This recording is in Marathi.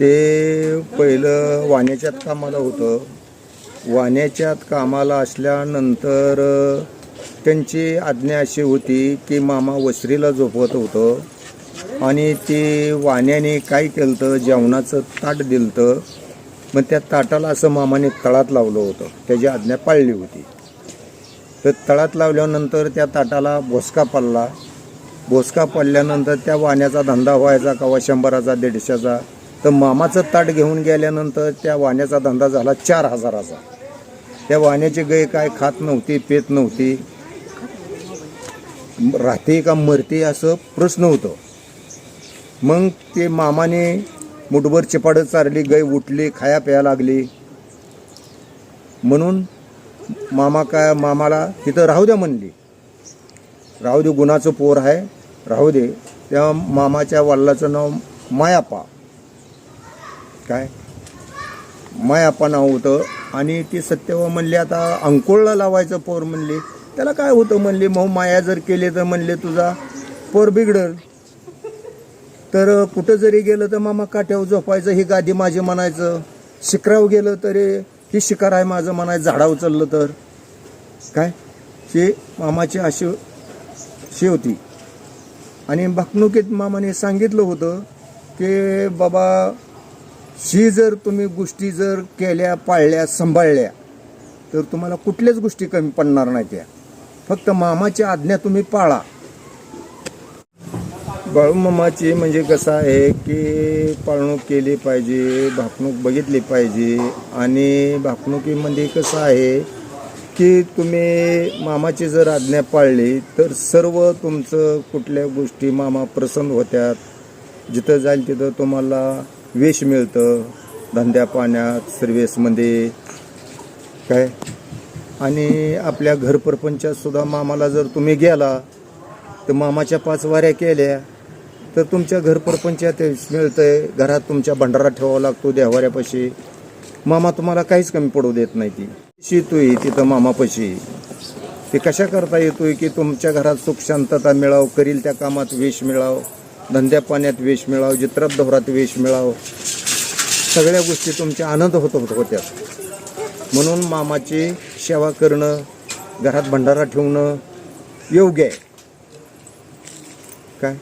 ते पहिलं वाण्याच्यात कामाला होतं. वाण्याच्यात कामाला असल्यानंतर त्यांची आज्ञा अशी होती की मामा वसरीला झोपवत होतं आणि ते वाण्याने काय केलं जेवणाचं ताट दिलं मग त्या ताटाला असं मामाने तळात लावलं होतं. त्याची आज्ञा पाळली होती. तर तळात लावल्यानंतर त्या ताटाला भोसका पडला. भोसका पडल्यानंतर त्या वाण्याचा धंदा व्हायचा कवा शंभराचा दीडशेचा? तर मामाचं ताट घेऊन गेल्यानंतर त्या वाण्याचा धंदा झाला चार हजाराचा. त्या वाण्याची गाय काय खात नव्हती पेत नव्हती. राहते का मरते असं प्रश्न होतं. मग ते मामाने मुठभर चिपाडं चारली गाय उठली खाया प्यायला लागली. म्हणून मामा काय मामाला तिथं राहू द्या म्हणली. राहू दे गुणाचं पोर आहे राहू दे. त्या मामाच्या वल्लाचं नाव मायापा काय? मायापा नाव होतं आणि ती सत्यवा म्हणली आता अंकुळला लावायचं पोर म्हणली त्याला काय होतं म्हणली मग माया जर केले तर म्हणले तुझा पोर बिघडल. तर कुठं जरी गेलं तर मामा काठ्यावर झोपायचं ही गादी माझी म्हणायचं. शिखराव गेलं तरी ही शिकार आहे माझं म्हणायचं झाडा उचललं तर. काय? हे मामाची अशी शी होती. आणि भाकणुकीत मामाने सांगितलं होतं की बाबा शी जर तुम्ही गोष्टी जर केल्या पाळल्या सांभाळल्या तर तुम्हाला कुठल्याच गोष्टी कमी पडणार नाही त्या. फक्त मामाची आज्ञा तुम्ही पाळा. बाळूमामाची म्हणजे कसं आहे की पाळणूक केली पाहिजे भाकणूक बघितली पाहिजे आणि भाकणुकीमध्ये कसं आहे की तुम्ही मामाची जर आज्ञा पाळली तर सर्व तुमचं कुठल्या गोष्टी मामा प्रसन्न होत्यात. जिथं जाईल तिथं तुम्हाला वेश मिळतं धंद्या पाण्यात सर्विसमध्ये काय? आणि आपल्या घरप्रपंचातसुद्धा मामाला जर तुम्ही गेला तर मामाच्या पाच वाऱ्या केल्या तर तुमच्या घरप्रपंचात मिळतं आहे घरात तुमच्या भंडारा ठेवावा लागतो देवाऱ्यापाशी. मामा तुम्हाला काहीच कमी पडू देत नाही ती. शितोय तिथं मामापाशी. ते कशा करता येतोय की तुमच्या घरात सुख शांतता मिळावं करील त्या कामात वेश मिळावं? धंद्या पाण्यात वेश मिळावं चित्रात दोहरात वेश मिळावं. सगळ्या गोष्टी तुमच्या आनंद होत होत होत्या. म्हणून मामाची सेवा करणं घरात भंडारा ठेवणं योग्य आहे. काय?